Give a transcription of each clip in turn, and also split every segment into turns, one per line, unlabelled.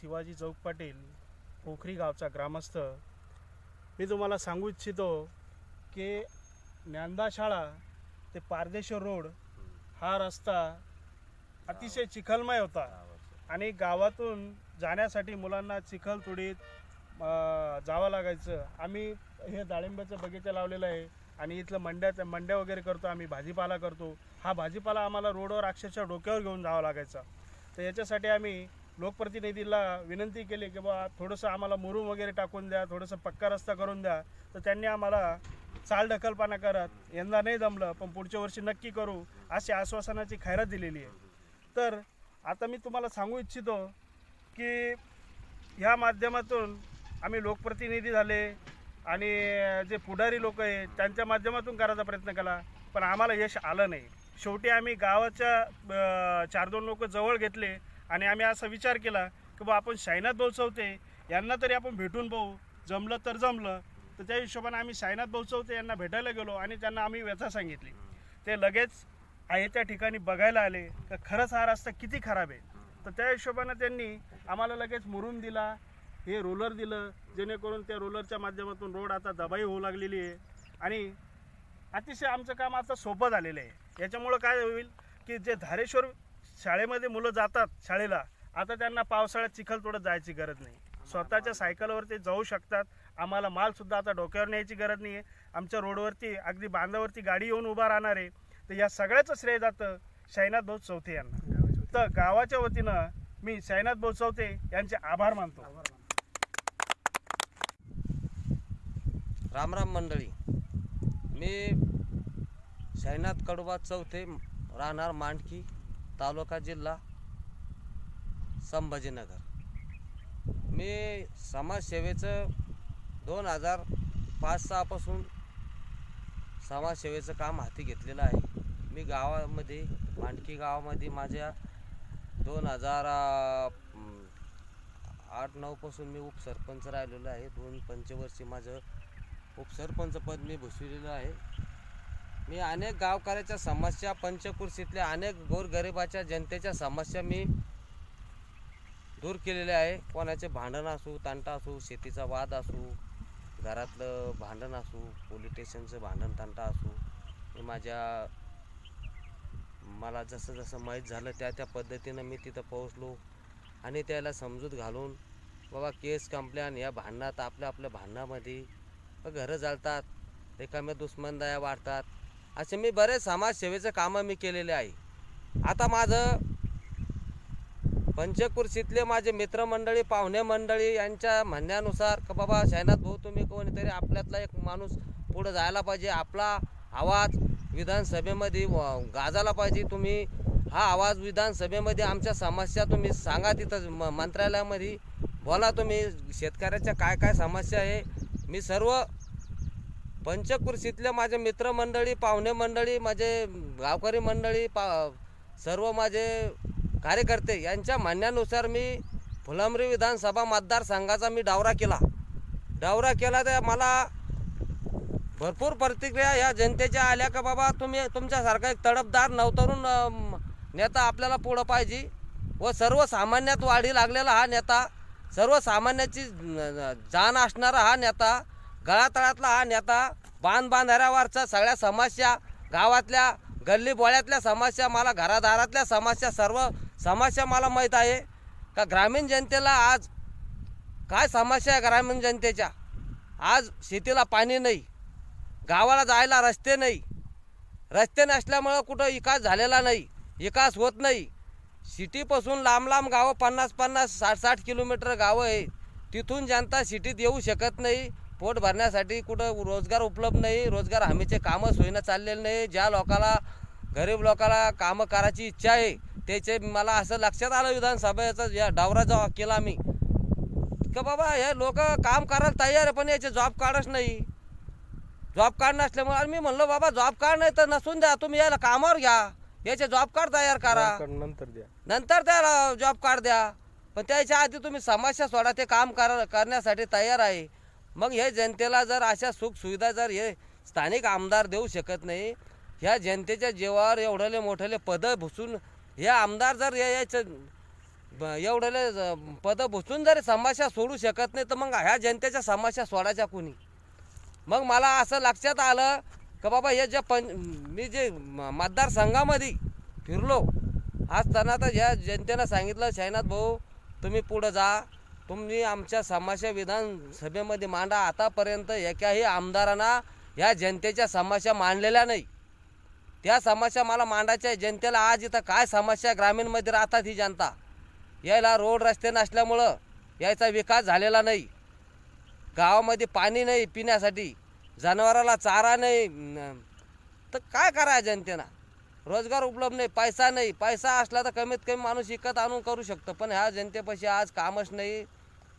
शिवाजी चौक पाटील पोखरी गावचा ग्रामस्थ. मी तुम्हाला सांगू इच्छितो की ज्ञानदा शाळा ते पारदेश्वर रोड हा रस्ता अतिशय चिखलमय होता. आणि गावातून जाण्यासाठी मुलांना चिखलतोडीत जावं लागायचं. आम्ही हे डाळिंबाचं बगीचा लावलेलं आहे आणि इथलं मंड्याचं मंड्या वगैरे करतो आम्ही भाजीपाला करतो. हा भाजीपाला आम्हाला रोडवर अक्षरशः डोक्यावर घेऊन जावं लागायचा. तर याच्यासाठी आम्ही लोकप्रतिनिधीला विनंती केली की बा थोडंसं आम्हाला मुरूम वगैरे टाकून द्या थोडंसं पक्का रस्ता करून द्या. तर त्यांनी आम्हाला चाल ढकलपाना करत यंदा नाही जमलं पण पुढच्या वर्षी नक्की करू अशी आश्वासनाची खैरात दिलेली आहे. तर आता मी तुम्हाला सांगू इच्छितो की ह्या माध्यमातून आम्ही लोकप्रतिनिधी झाले आणि जे पुढारी लोक आहे त्यांच्या माध्यमातून करायचा प्रयत्न केला पण आम्हाला यश आलं नाही. शेवटी आम्ही गावाच्या चार दोन लोक जवळ घेतले आणि आम्ही असा विचार केला की बा आपण साईनाथ भाऊ चौथे यांना तरी आपण भेटून पाहू. जमलं तर जमलं. तर त्या हिशोबाने आम्ही साईनाथ भाऊ चौथे यांना भेटायला गेलो आणि त्यांना आम्ही व्यथा सांगितली. ते लगेच आहे त्या ठिकाणी बघायला आले का खरंच हा रस्ता किती खराब आहे. तर त्या हिशोबानं त्यांनी आम्हाला लगेच मुरून दिला हे रोलर दिलं जेणेकरून त्या रोलरच्या माध्यमातून रोड आता दबाई होऊ लागलेली आहे. आणि अतिशय आमचं काम आता सोपं झालेलं आहे. याच्यामुळं काय होईल की जे धारेश्वर शाळेमध्ये मुलं जातात शाळेला. आता त्यांना पावसाळ्यात चिखलतोडत जायची गरज नाही. स्वतःच्या सायकलवर ते जाऊ शकतात. आम्हाला मालसुद्धा आता डोक्यावर न्यायची गरज नाही आहे आमच्या रोडवरती अगदी बांधावरती गाडी येऊन उभा राहणार आहे. तर या सगळ्याचं श्रेय जातं शैनाथ भाऊ चौथे यांना. तर गावाच्या वतीनं मी शैनाथ भाऊ चौथे यांचे आभार मानतो.
रामराम मंडळी. मी शैनाथ कडवा चौथे राहणार मांडकी. तालुका जिल्हा संभाजीनगर. मी समाजसेवेचं दोन हजार पाच सहापासून समाजसेवेचं काम हाती घेतलेलं आहे. मी गावामध्ये मांडकी गावामध्ये माझ्या दोन हजार आठ नऊपासून मी उपसरपंच राहिलेलो आहे. दोन पंचवर्षी माझं उपसरपंच पद मी भूषविलेलं आहे. मी अनेक गावकऱ्याच्या समस्या पंचकुर्सीतल्या अनेक गोरगरिबाच्या जनतेच्या समस्या मी दूर केलेल्या आहे. कोणाचे भांडण असू तांटा असू शेतीचा वाद असू घरातलं भांडण असू पोलीस स्टेशनचं भांडण तांटा असू मी माझ्या मला जसं जसं माहीत झालं त्या त्या पद्धतीनं मी तिथं पोहोचलो आणि त्याला समजूत घालून बाबा केस कंप्लेन या भांडणात आपल्या आपल्या भांडणामध्ये घरं जाळतात रिकाम्या दुश्मनदाया वाढतात. असे मी बरेच समाजसेवेचं कामं मी केलेले आहे. आता माझं पंचकुर्शीतले माझे मित्रमंडळी पाहुणे मंडळी यांच्या म्हणण्यानुसार का बाबा शैनाथ भाऊ तुम्ही कोणीतरी आपल्यातला एक माणूस पुढं जायला पाहिजे. आपला आवाज विधानसभेमध्ये व- गाजायला पाहिजे. तुम्ही हा आवाज विधानसभेमध्ये आमच्या समस्या तुम्ही सांगा तिथं म मंत्रालयामध्ये. बोला तुम्ही शेतकऱ्याच्या काय काय समस्या आहे. मी सर्व पंचकृषीतले माझे मित्रमंडळी पाहुणे मंडळी माझे गावकरी मंडळी पा सर्व माझे कार्यकर्ते यांच्या म्हणण्यानुसार मी फुलंब्री विधानसभा मतदारसंघाचा मी डावरा केला. डावरा केला तर मला भरपूर प्रतिक्रिया या जनतेच्या आल्या का बाबा तुम्ही तुमच्यासारखा एक तडपदार नवतरून नेता आपल्याला पुढं पाहिजे. व सर्वसामान्यात वाढी लागलेला हा नेता सर्वसामान्याची जाण असणारा हा नेता गळातळातला हा नेता बांध बांधाऱ्यावरच्या सगळ्या समस्या गावातल्या गल्ली बोळ्यातल्या समस्या मला घरादारातल्या समस्या सर्व समस्या मला माहीत आहे. का ग्रामीण जनतेला आज काय समस्या आहे ग्रामीण जनतेच्या? आज शेतीला पाणी नाही गावाला जायला रस्ते नाही रस्ते नसल्यामुळं कुठं विकास झालेला नाही विकास होत नाही. सिटीपासून लांब लांब गावं पन्नास पन्नास साठ साठ किलोमीटर गावं आहे तिथून जनता सिटीत येऊ शकत नाही. पोट भरण्यासाठी कुठं रोजगार उपलब्ध नाही रोजगार हमीचे कामं सोयीनं चाललेले नाही ज्या लोकाला गरीब लोकाला कामं करायची इच्छा आहे त्याचे मला असं लक्षात आलं विधानसभेचा या डावरा जेव्हा केला मी. का बाबा हे लोक काम करायला तयार आहे पण याचे जॉब कार्डच नाही. जॉब कार्ड नसल्यामुळे आणि मी म्हणलो बाबा जॉब कार्ड नाही तर नसून द्या तुम्ही याला कामावर घ्या. याचे जॉब कार्ड तयार करा.
नंतर द्या.
नंतर त्याला जॉब कार्ड द्या. पण त्याच्या आधी तुम्ही समस्या सोडा ते काम कर करण्यासाठी तयार आहे. मग हे जनतेला जर अशा सुखसुविधा जर हे स्थानिक आमदार देऊ शकत नाही ह्या जनतेच्या जीवावर एवढले मोठले पदं भुसून हे आमदार जर हे याचं एवढ्याले पदं भुसून जर समस्या सोडू शकत नाही तर मग ह्या जनतेच्या समस्या सोडायच्या कोणी? मग मला असं लक्षात आलं का बाबा हे जे पं मी जे म- मतदारसंघामध्ये फिरलो असताना तर ह्या जनतेनं सांगितलं शायनाथ भाऊ तुम्ही पुढं जा तुम्ही आमच्या समस्या विधानसभेमध्ये मांडा आतापर्यंत एकाही आमदारांना ह्या जनतेच्या समस्या मांडलेल्या नाही. त्या समस्या मला मांडायच्या जनतेला आज इथं काय समस्या ग्रामीणमध्ये राहतात ही जनता? यायला रोड रस्ते नसल्यामुळं यायचा विकास झालेला नाही. गावामध्ये पाणी नाही पिण्यासाठी जनावराला चारा नाही तर काय करा जनतेनं? रोजगार उपलब्ध नाही पैसा नाही. पैसा असला तर कमीत कमी माणूस विकत आणून करू शकतो. पण ह्या जनतेपाशी आज कामच नाही.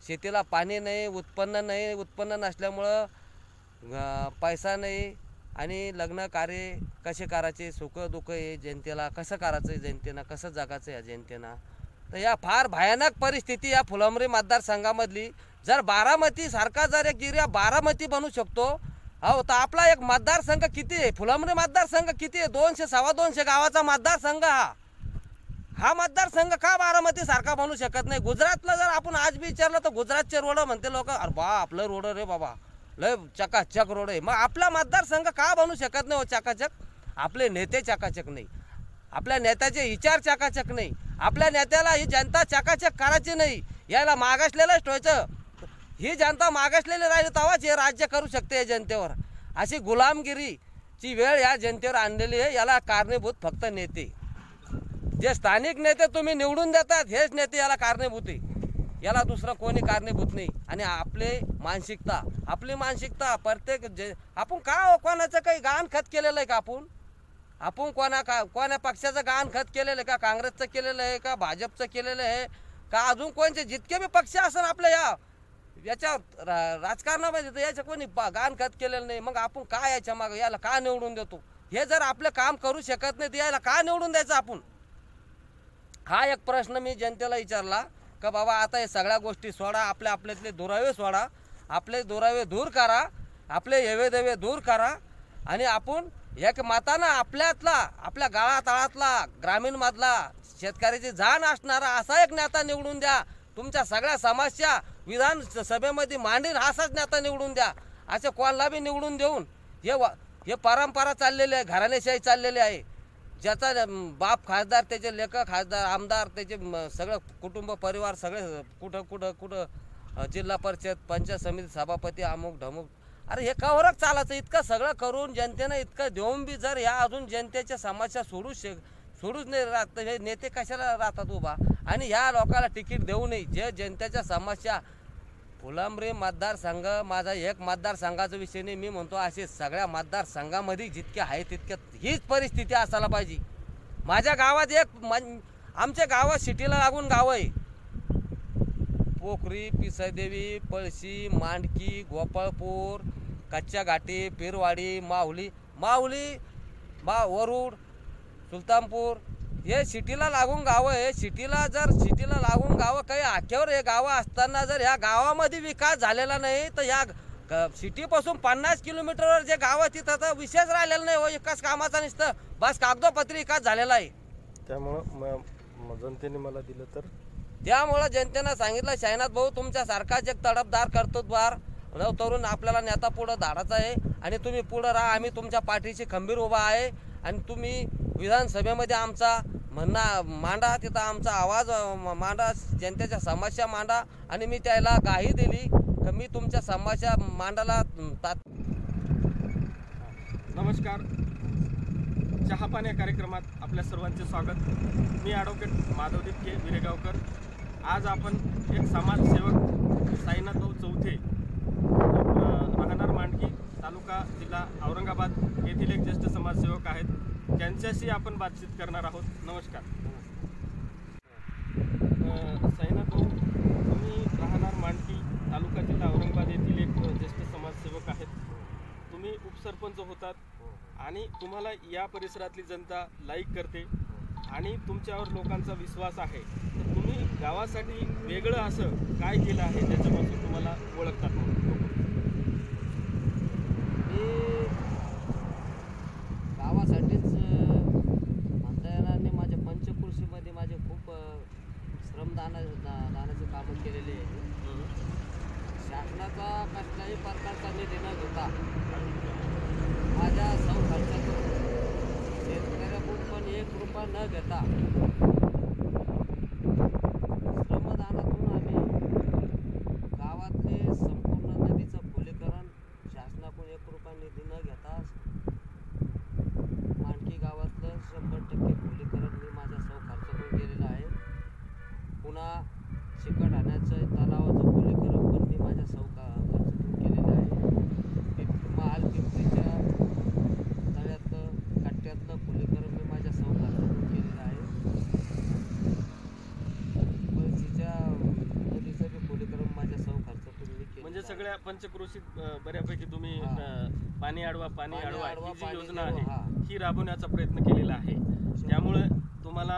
शेतीला पाणी नाही उत्पन्न नाही उत्पन्न नसल्यामुळं पैसा नाही आणि लग्न कार्य कसे करायचे सुख दुःख हे जनतेला कसं करायचं जनतेनं कसं जगायचं या जनतेनं? तर या फार भयानक परिस्थिती या फुलंबरी मतदारसंघामधली. जर बारामती सारखा जर एक एरिया बारामती बनू शकतो हो तर आपला एक मतदारसंघ किती आहे? फुलंबरी मतदारसंघ किती आहे? दोनशे सव्वा दोनशे गावाचा मतदारसंघ हा. हा मतदारसंघ का बारामती सारखा बनू शकत नाही? गुजरातला जर आपण आज बी विचारलं तर गुजरातचे रोड म्हणते लोक अरे बा आपलं रोड रे बाबा लय चकाचक रोड आहे. मग आपला मतदारसंघ का बनू शकत नाही हो चकाचक? आपले नेते चकाचक नाही. आपल्या नेत्याचे विचार चकाचक नाही. आपल्या नेत्याला ही जनता चकाचक करायची नाही. याला मागासलेलंच ठेवायचं ही जनता मागासलेली राहिली तेव्हाच हे राज्य करू शकते या जनतेवर. अशी गुलामगिरीची वेळ या जनतेवर आणलेली आहे. याला कारणीभूत फक्त नेते. जे स्थानिक नेते तुम्ही निवडून देतात हेच नेते याला कारणीभूत. आहे याला दुसरं कोणी कारणीभूत नाही. आणि आपले मानसिकता आपली मानसिकता प्रत्येक जे आपण का हो कोणाचं काही गाणखत केलेलं आहे का आपण? आपण कोणा का कोण्या पक्षाचं गाण खत केलेलं आहे का? काँग्रेसचं केलेलं आहे का? भाजपचं केलेलं आहे का? अजून कोणते जितके बी पक्ष असन आपल्या या याच्या रा- राजकारणामध्ये तर कोणी बा- गाण खत केलेलं नाही. मग आपण काय याच्या मागं याला का निवडून देतो? हे जर आपलं काम करू शकत नाही तर याला का निवडून द्यायचं आपण? हा एक प्रश्न मी जनतेला विचारला का बाबा आता हे सगळ्या गोष्टी सोडा आपल्या आपल्यातले दुरावे सोडा आपले दुरावे दूर करा आपले येवेदेवे दूर करा आणि आपण एक मतानं आपल्यातला आपल्या गाळातळातला ग्रामीणमधला शेतकऱ्याची जाण असणारा असा एक नेता निवडून द्या. तुमच्या सगळ्या समस्या विधान सभेमध्ये मांडीन असाच नेता निवडून द्या. असे कोणाला बी निवडून देऊन हे हे परंपरा चाललेली आहे घराणेशाही चाललेली आहे. ज्याचा बाप खासदार त्याचे लेखक खासदार आमदार त्याचे सगळं कुटुंब परिवार सगळे कुठं कुठं कुठं जिल्हा परिषद पंचायत समिती सभापती अमुक ढमुक. अरे हे कवरच चालायचं. इतकं सगळं करून जनतेनं इतकं देऊन बी जर ह्या अजून जनतेच्या समस्या सोडू शक सोडूच नाही राहत तर हे नेते कशाला राहतात उभा? आणि ह्या लोकांना तिकीट देऊ नये. जे जनतेच्या समस्या फुलांब्री मतदारसंघ माझा एक मतदारसंघाचा विषय नाही. मी म्हणतो असे सगळ्या मतदारसंघामध्ये जितके आहे तितक्या हीच परिस्थिती असायला पाहिजे. माझ्या गावात एक आमच्या गावात सिटीला लागून गाव आहे. पोखरी पिसादेवी पळशी मांडकी गोपाळपूर कच्च्या घाटी पिरवाडी माहुली माहुली मा वरुड सुलतानपूर हे सिटीला लागून गावं आहे सिटीला जर सिटीला लागून गावं काही आख्यावर हे गावं असताना जर ह्या गावामध्ये विकास झालेला नाही तर ह्या सिटीपासून पन्नास किलोमीटरवर जे गाव आहे तिथं तर विशेष राहिलेला नाही हो एकाच कामाचा नुसतं बस कागदोपत्री विकास झालेला आहे.
त्यामुळं जनतेने मला दिलं तर?
त्यामुळं जनतेनं सांगितलं शायनाथ भाऊ तुमच्या सारखाच एक तडफदार कर्तृत्वार तरुण आपल्याला नेता पुढं धाडायचा आहे आणि तुम्ही पुढं राहा आम्ही तुमच्या पाठीशी खंबीर उभा आहे आणि तुम्ही विधानसभेमध्ये आमचा म्हणणं मांडा तिथं आमचा आवाज मांडा जनतेच्या समस्या मांडा. आणि मी त्याला गाही दिली तर मी तुमच्या समस्या मांडायला तात
नमस्कार. चहापान या कार्यक्रमात आपल्या सर्वांचे स्वागत. मी ॲडव्होकेट माधव दिपके विरेगावकर. आज आपण एक समाजसेवक साईनाथ चौथे राहणार मांडकी तालुका जिल्हा औरंगाबाद. येथील एक ज्येष्ठ समाजसेवक आहेत. त्यांच्याशी आपण बातचीत करणार आहोत. नमस्कार. सैना भाऊ तुम्ही राहणार मांडकी तालुका जिल्हा औरंगाबाद येथील एक ज्येष्ठ समाजसेवक आहेत. तुम्ही उपसरपंच होतात आणि तुम्हाला या परिसरातली जनता लाईक करते आणि तुमच्यावर लोकांचा विश्वास आहे. तर तुम्ही गावासाठी वेगळं असं काय केलं आहे त्याच्यापासून तुम्हाला ओळखतात म्हणून
मी गावासाठीच अं, म्हणता येणार नाही माझ्या पंचकृषीमध्ये माझे खूप अं, श्रमदान कामं केलेली आहे
हम्म.
शासनाचा कसल्याही प्रकारचा निधी न घेता माझ्या सौ खर्चातून शेतकऱ्याकडून पण एक रुपया न घेता श्रमदानातून आम्ही गावातले संपूर्ण नदीचं खोलीकरण शासनाकडून एक रुपया निधी न घेता मांडकी गावातलं शंभर टक्के खोलीकरण मी माझ्या सौ खर्चातून केलेलं आहे. पुन्हा चिकटण्याचं तलावाचं खोलीकरण पण मी माझ्या सौ का खर्चातून केलेलं आहे पिंप महाल पिंपरीच्या तळ्यातलं कट्ट्यातलं खोलीकरण मी माझ्या सौ खर्चातून केलेलं आहे पळशीच्या नदीचं बी खोलीकरण माझ्या सौ खर्चातून मी केलेलं
म्हणजे
आहे.
सगळ्या पंचक्रोशीत अं, बऱ्यापैकी तुम्ही
हा.
अं, पाणी अडवा पाणी
पाणी
अडवा
अडवा,
ही जी
पाणी
योजना आहे
हा.
ही राबवण्याचा प्रयत्न केलेला आहे त्यामुळे तुम्हाला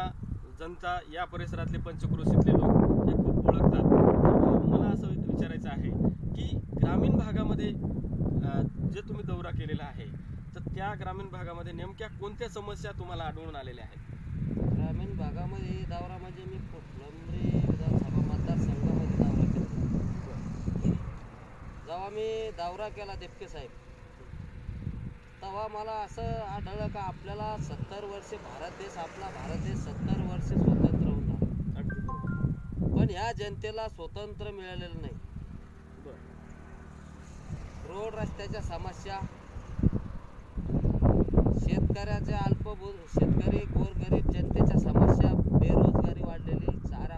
जनता या परिसरातले पंचक्रोशीतले लोक हे खूप ओळखतात तर मला असं विचारायचं आहे की ग्रामीण भागामध्ये अं, जे तुम्ही दौरा केलेला आहे तर त्या ग्रामीण भागामध्ये नेमक्या कोणत्या समस्या तुम्हाला आढळून आलेल्या आहेत
ग्रामीण भागामध्ये दौरा म्हणजे मी विधानसभा मतदारसंघामध्ये दौरा केला जेव्हा मी दौरा केला देपके साहेब तेव्हा मला असं आढळलं का आपल्याला सत्तर वर्षे भारत देश आपला भारत देश सत्तर वर्षे स्वतंत्र
होता.
पण ह्या जनतेला स्वतंत्र मिळालेलं नाही. रोड रस्त्याच्या समस्या शेतकऱ्याच्या अल्पभू शेतकरी गोरगरीब जनतेच्या समस्या बेरोजगारी वाढलेली चारा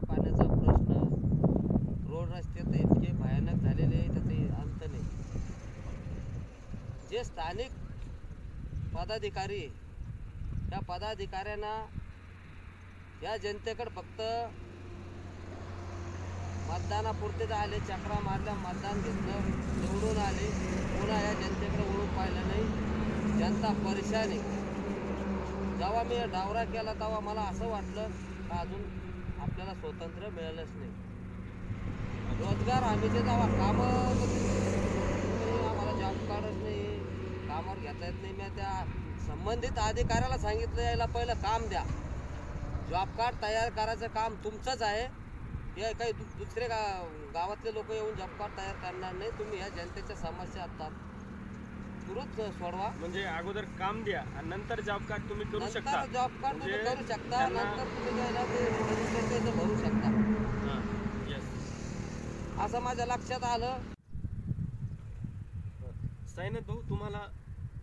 रस्ते तर इतके भयानक झालेले आहे त्याचे अंत नाही. जे स्थानिक पदाधिकारी त्या पदाधिकाऱ्यांना या जनतेकडे फक्त मतदानापुरतेच आले चक्रा मारल्या मतदान घेतलं निवडून आले. पुन्हा या जनतेकडे ओळख पाहिलं नाही. जनता परेशानी जेव्हा मी डावरा केला तेव्हा मला असं वाटलं का अजून आपल्याला स्वातंत्र्य मिळालंच नाही. रोजगार हमीचे जेव्हा कामं नाही, आम्हाला जॉब कार्डच नाही. कामावर घेता येत नाही. मी त्या संबंधित अधिकाऱ्याला सांगितलं यायला पहिलं काम द्या. जॉब कार्ड तयार करायचं काम तुमचंच आहे. हे काही दुसरे गा गावातले लोक येऊन जॉब कार्ड तयार करणार नाही. तुम्ही ह्या जनतेच्या समस्या आता तुरंत सोडवा.
म्हणजे अगोदर काम द्या आणि नंतर जॉब कार्ड तुम्ही करू शकता.
जॉब कार्ड तुम्ही
म्हणजे
करू शकता. नंतर तुम्ही भरू शकता.
हां.
असं माझ्या लक्षात आलं.
साईनाथ भाऊ तुम्हाला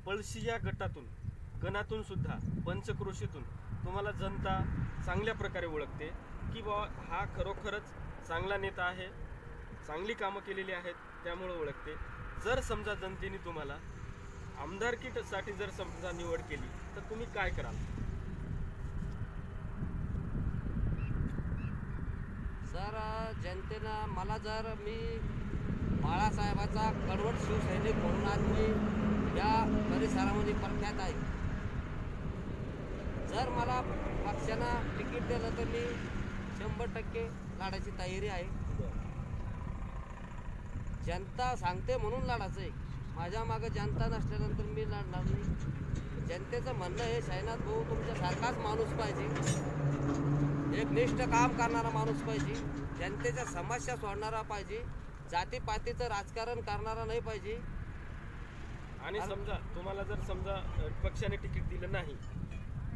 पळशी या गटातून गणातून सुद्धा पंचक्रोशीतून तुम्हाला जनता चांगल्या प्रकारे ओळखते की बा हा खरोखरच चांगला नेता आहे चांगली कामं केलेली आहेत त्यामुळं ओळखते. जर समजा जनतेने तुम्हाला आमदारकीसाठी जर समजा निवड केली तर तुम्ही काय कराल?
सर जनतेनं मला जर मी बाळासाहेबाचा कडवट शिवसैनिक म्हणून आज मी या परिसरामध्ये प्रख्यात आहे. जर मला पक्षानं तिकीट दिलं तर मी शंभर टक्के लढायची तयारी आहे. जनता सांगते म्हणून लढायचं आहे माझ्या मागं जनता नसल्यानंतर मी लढणार नाही. जनतेचं म्हणणं हे साईनाथ भाऊ तुमच्यासारखाच माणूस पाहिजे. एक निष्ठ काम करणारा माणूस पाहिजे जनतेच्या समस्या सोडणारा पाहिजे जातीपातीचं राजकारण करणारा नाही पाहिजे.
आणि समजा तुम्हाला जर समजा पक्षाने तिकीट दिलं नाही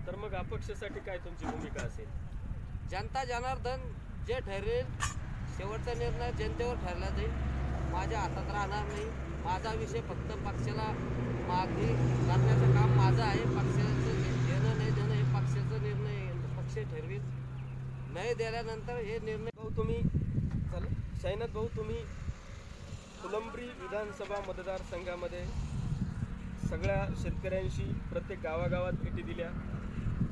तर मग अपक्षासाठी काय तुमची भूमिका असेल?
जनता जनार्दन जे ठरेल शेवटचा निर्णय जनतेवर ठरला जाईल. माझ्या हातात राहणार नाही. माझा विषय फक्त पक्षाला मागणी करण्याचं काम माझं आहे. पक्षाचं देणं नाही देणं हे पक्षाचा निर्णय. पक्ष ठरवेल. नाही दिल्यानंतर हे निर्णय
भाऊ तुम्ही चालेल साईनाथ भाऊ तुम्ही फुलंब्री विधानसभा मतदारसंघामध्ये सगळ्या शेतकऱ्यांशी प्रत्येक गावागावात भेटी दिल्या.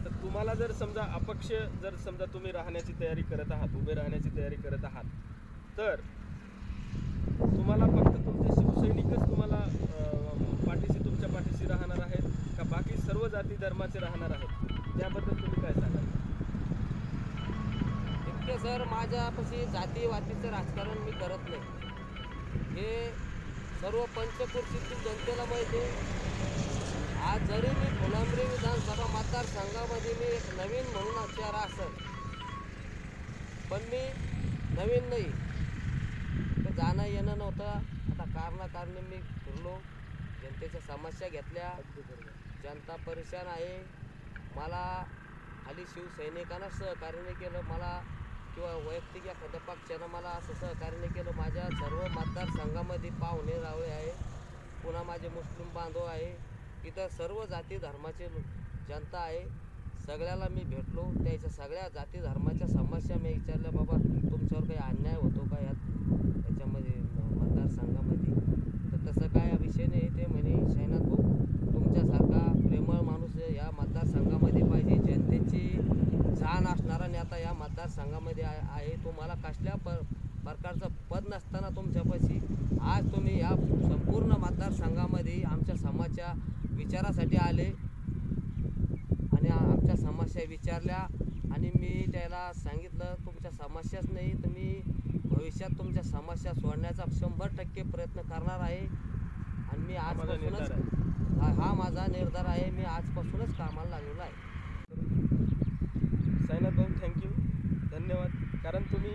तर तुम्हाला जर समजा अपक्ष जर समजा तुम्ही राहण्याची तयारी करत आहात उभे राहण्याची तयारी करत आहात तर तुम्हाला फक्त तुमचे शिवसैनिकच तुम्हाला पाठीशी तुमच्या पाठीशी राहणार आहेत का बाकी सर्व जाती धर्माचे राहणार आहेत? त्याबद्दल
सर माझ्यापाशी जातीवातीचं राजकारण मी करत नाही हे सर्व पंचकृषीतील जनतेला माहिती आहे. आज जरी मी फुलंब्री विधानसभा मतदारसंघामध्ये मी एक नवीन म्हणून चेहरा असेल पण मी नवीन नाही. जाणं येणं नव्हतं. आता कारणाकारणी मी फिरलो. जनतेच्या समस्या घेतल्या. जनता परेशान आहे. मला खाली शिवसैनिकांना सहकार्य नाही केलं. मला किंवा वैयक्तिक एखाद्या पक्षानं मला असं सहकार्य केलं. माझ्या सर्व मतदारसंघामध्ये पाहुणे रावळे आहे पुन्हा माझे मुस्लिम बांधव आहे. इतर सर्व जाती धर्माचे जनता आहे. सगळ्याला मी भेटलो. त्याच्या सगळ्या जाती धर्माच्या समस्या मी विचारल्या बाबा तुमच्यावर काही अन्याय होतो का यात? याच्यामध्ये मतदारसंघामध्ये? तर तसं काय विषय नाही. ते म्हणे शैनाथ भाऊ तुमच्यासारखा प्रेमळ माणूस या मतदारसंघामध्ये पाहिजे. जनतेची जाण असणारा नेता या मतदारसंघामध्ये आहे. तुम्हाला कसल्या पर प्रकारचं पद नसताना तुमच्यापाशी. आज तुम्ही या संपूर्ण मतदारसंघामध्ये आमच्या समाजच्या विचारासाठी आले. आणि आमच्या समस्या विचारल्या. आणि मी त्याला सांगितलं तुमच्या समस्याच नाही तर मी भविष्यात तुमच्या समस्या सोडण्याचा शंभर टक्के प्रयत्न करणार आहे. आणि मी आजपासूनच हा हा माझा निर्धार आहे. मी आजपासूनच कामाला लागलेलो आहे.
साईनाथ भाऊ थँक्यू धन्यवाद. कारण तुम्ही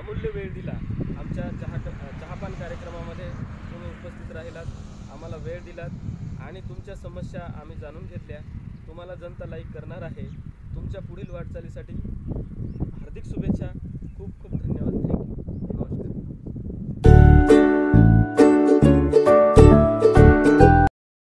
अमूल्य वेळ दिला. आमच्या चहा चहापान कार्यक्रमामध्ये तुम्ही उपस्थित राहिलात. आम्हाला वेळ दिलात. आणि तुमच्या समस्या आम्ही जाणून घेतल्या. तुम्हाला जनता लाईक करणार आहे. तुमच्या पुढील वाटचालीसाठी हार्दिक शुभेच्छा.